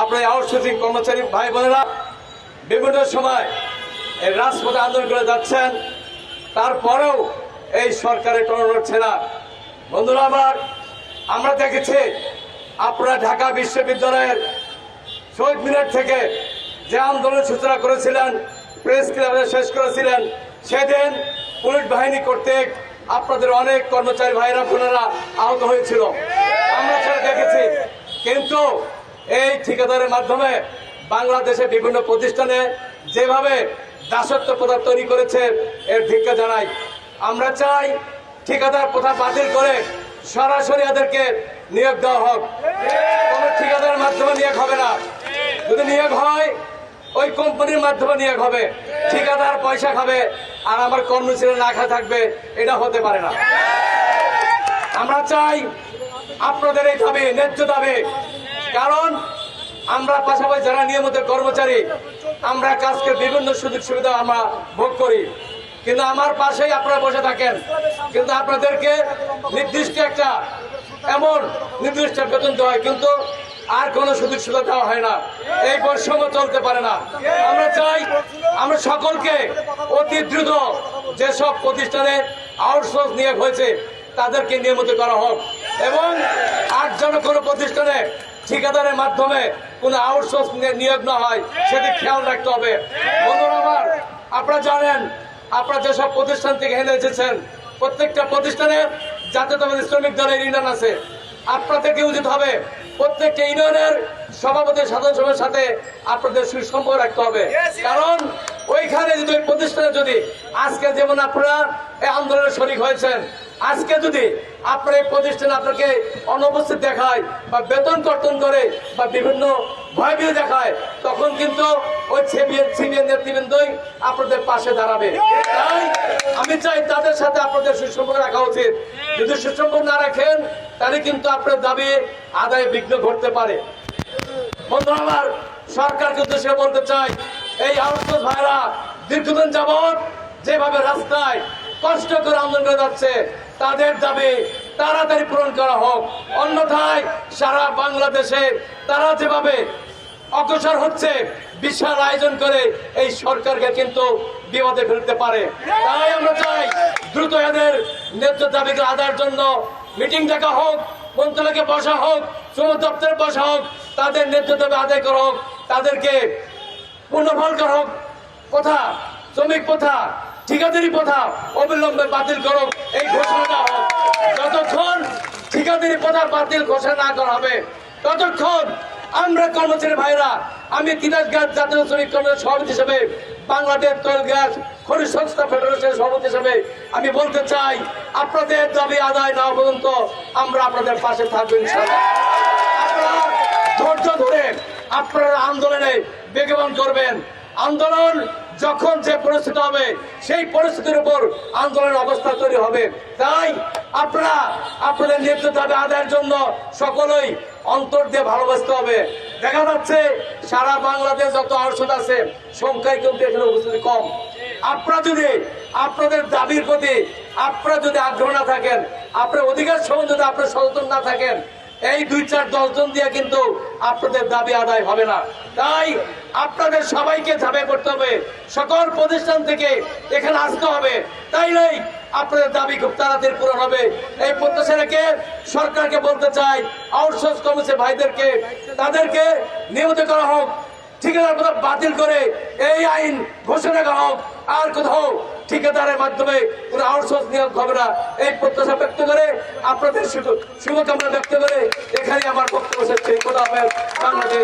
আপনার আউটসোর্সিং কর্মচারী ভাই বোনেরা বিভিন্ন সময় এই রাজপথে আন্দোলন করে যাচ্ছেন। তারপরেও এই সরকারের টন উঠছে না। বন্ধুরা আমার, আমরা দেখেছি আপনারা ঢাকা বিশ্ববিদ্যালয়ের শহীদ মিনার থেকে যে আন্দোলন সূচনা করেছিলেন, প্রেস ক্লাবে শেষ করেছিলেন, সেদিন পুলিশ বাহিনী কর্তৃক আপনাদের অনেক কর্মচারী ভাইরা বোনেরা আহত হয়েছিল। আমরা সেটা দেখেছি। কিন্তু এই ঠিকাদারের মাধ্যমে বাংলাদেশের বিভিন্ন প্রতিষ্ঠানে যেভাবে দাসত্ব প্রথা তৈরি করেছে, এর ধিক্ষা জানাই। আমরা চাই ঠিকাদার প্রথা বাতিল করে সরাসরি এদেরকে নিয়োগ দেওয়া হোক। কোন ঠিকাদারের মাধ্যমে নিয়োগ হবে না। যদি নিয়োগ হয়, ওই কোম্পানির মাধ্যমে নিয়োগ হবে। ঠিকাদার পয়সা খাবে, আর আমার কর্মচারী না খা থাকবে, এটা হতে পারে না। আমরা চাই আপনাদের এই দাবি, ন্যায্য দাবি কারণ আমরা পাশাপাশি যারা নিয়মিত কর্মচারী, আমরা কাজকে বিভিন্ন সুযোগ সুবিধা আমরা ভোগ করি। কিন্তু আমার পাশেই আপনারা বসে থাকেন। কিন্তু আপনাদেরকে নির্দিষ্ট একটা, এমন নির্দিষ্ট বেতন দেওয়া হয়, কিন্তু আর কোনো সুযোগ সুবিধা দেওয়া হয় না। এই বৈষম্য চলতে পারে না। আমরা চাই, আমরা সকলকে অতি দ্রুত যেসব প্রতিষ্ঠানে আউটসোর্স নিয়োগ হয়েছে, তাদেরকে নিয়মিত করা হোক। এবং আর যেন কোনো প্রতিষ্ঠানে ঠিকাদারের মাধ্যমে কোনো আউটসোর্স নিয়োগ না হয়, সেদিক খেয়াল রাখতে হবে। বন্ধুরা আমার, আপনারা জানেন, আপনারা যেসব প্রতিষ্ঠান থেকে হেলে এসেছেন, প্রত্যেকটা প্রতিষ্ঠানে জাতীয়তাবাদী শ্রমিক দলের ইউনিয়ন আছে। আপনাদেরকে উচিত হবে? প্রত্যেকটা ইউনিয়নের সভাপতি, সাধারণ সভার সাথে আপনাদের সুসম্পর্ক রাখতে হবে। কারণ, ওইখানে যদি ওই প্রতিষ্ঠানে যদি আজকে যেমন আপনারা এই আন্দোলনে শরিক হয়েছেন আজকে যদি আপনার এই প্রতিষ্ঠান আপনাকে অনুপস্থিত দেখায় বা বেতন কর্তন করে বা বিভিন্ন ভয় ভীতি দেখায়, তখন কিন্তু ওই সিবিএন নেতৃবৃন্দই আপনাদের পাশে দাঁড়াবে। তাই আমি চাই তাদের সাথে আপনাদের সুসম্পর্ক রাখা উচিত। যদি সুসম্পর্ক না রাখেন, তাহলে কিন্তু আপনার দাবি আদায় বিঘ্ন ঘটতে পারে। বন্ধু আমার সরকারকে উদ্দেশ্যে বলতে চাই, এই আউটসোর্স ভাইরা দীর্ঘদিন যাবৎ যেভাবে রাস্তায় কষ্ট করে আন্দোলন করে যাচ্ছে। তাদের দাবি তাড়াতাড়ি পূরণ করা হোক। অন্যথায় সারা বাংলাদেশে তারা যেভাবে অগ্রসর হচ্ছে, বিশাল আয়োজন করে এই সরকারকে কিন্তু বিপদে ফেলতে পারে। তাই আমরা চাই দ্রুত এদের ন্যায্য দাবিকে আদায়ের জন্য মিটিং ডাকা হোক, মন্ত্রণালয়কে বসা হোক, শ্রম দপ্তরে বসা হোক, তাদের ন্যায্য দাবি আদায় করা হোক, তাদেরকে পুনর্বল করা হোক। কথা শ্রমিক প্রথা ঠিকাদারি প্রথা অবিলম্বে বাতিল করো এই ঘোষণাটা হোক। যতক্ষণ ঠিকাদারি প্রথা বাতিল ঘোষণা না করা হবে, ততক্ষণ আমরা কর্মচারী ভাইরা, আমি তিতাস গ্যাস জাতীয় শ্রমিক কর্মচারী সভাপতি হিসেবে, বাংলাদেশ তৈল গ্যাস খনিজ সংস্থা ফেডারেশনের সভাপতি হিসেবে আমি বলতে চাই, আপনাদের দাবি আদায় না পর্যন্ত আমরা আপনাদের পাশে থাকব আপনারা ধৈর্য ধরে আপনারা আন্দোলনে বেগবান করবেন। আন্দোলন যখন যে পরিস্থিতি হবে, সেই পরিস্থিতির উপর আন্দোলনের অবস্থা তৈরি হবে। তাই আপনারা আপনাদের নেতৃত্ব আদায়ের জন্য সকলেই অন্তর দিয়ে ভালোবাসতে হবে। দেখা যাচ্ছে সারা বাংলাদেশ যত আউটসোর্স আছে, সংখ্যায় কিন্তু এখানে উপস্থিতি কম। আপনারা যদি আপনাদের দাবির প্রতি আপনারা যদি আগ্রহ না থাকেন, আপনার অধিকার সম্বন্ধে যদি আপনার সচেতন না থাকেন এই দুই চার দশ জন দিয়ে কিন্তু আপনাদের দাবি আদায় হবে না। তাই আপনাদের সবাইকে ঝাঁপে করতে হবে। সকল প্রতিষ্ঠান থেকে এখানে আসতে হবে। তাই নয় আপনাদের দাবি খুব তাড়াতাড়ি পূরণ হবে। এই প্রত্যাশা রেখে সরকারকে বলতে চাই আউটসোর্স কমিশন ভাইদেরকে, তাদেরকে নিয়মিত করা হোক কোথাও বাতিল করে এই আইন ঘোষণা করা হোক। আর কোথাও ঠিকাদারের মাধ্যমে কোনো আউটসোর্স নিয়োগ হবে না। এই প্রত্যাশা ব্যক্ত করে, আপনাদের শুভ শুভকামনা ব্যক্ত করে এখানে আমার বক্তব্য হাফেজ। বাংলাদেশ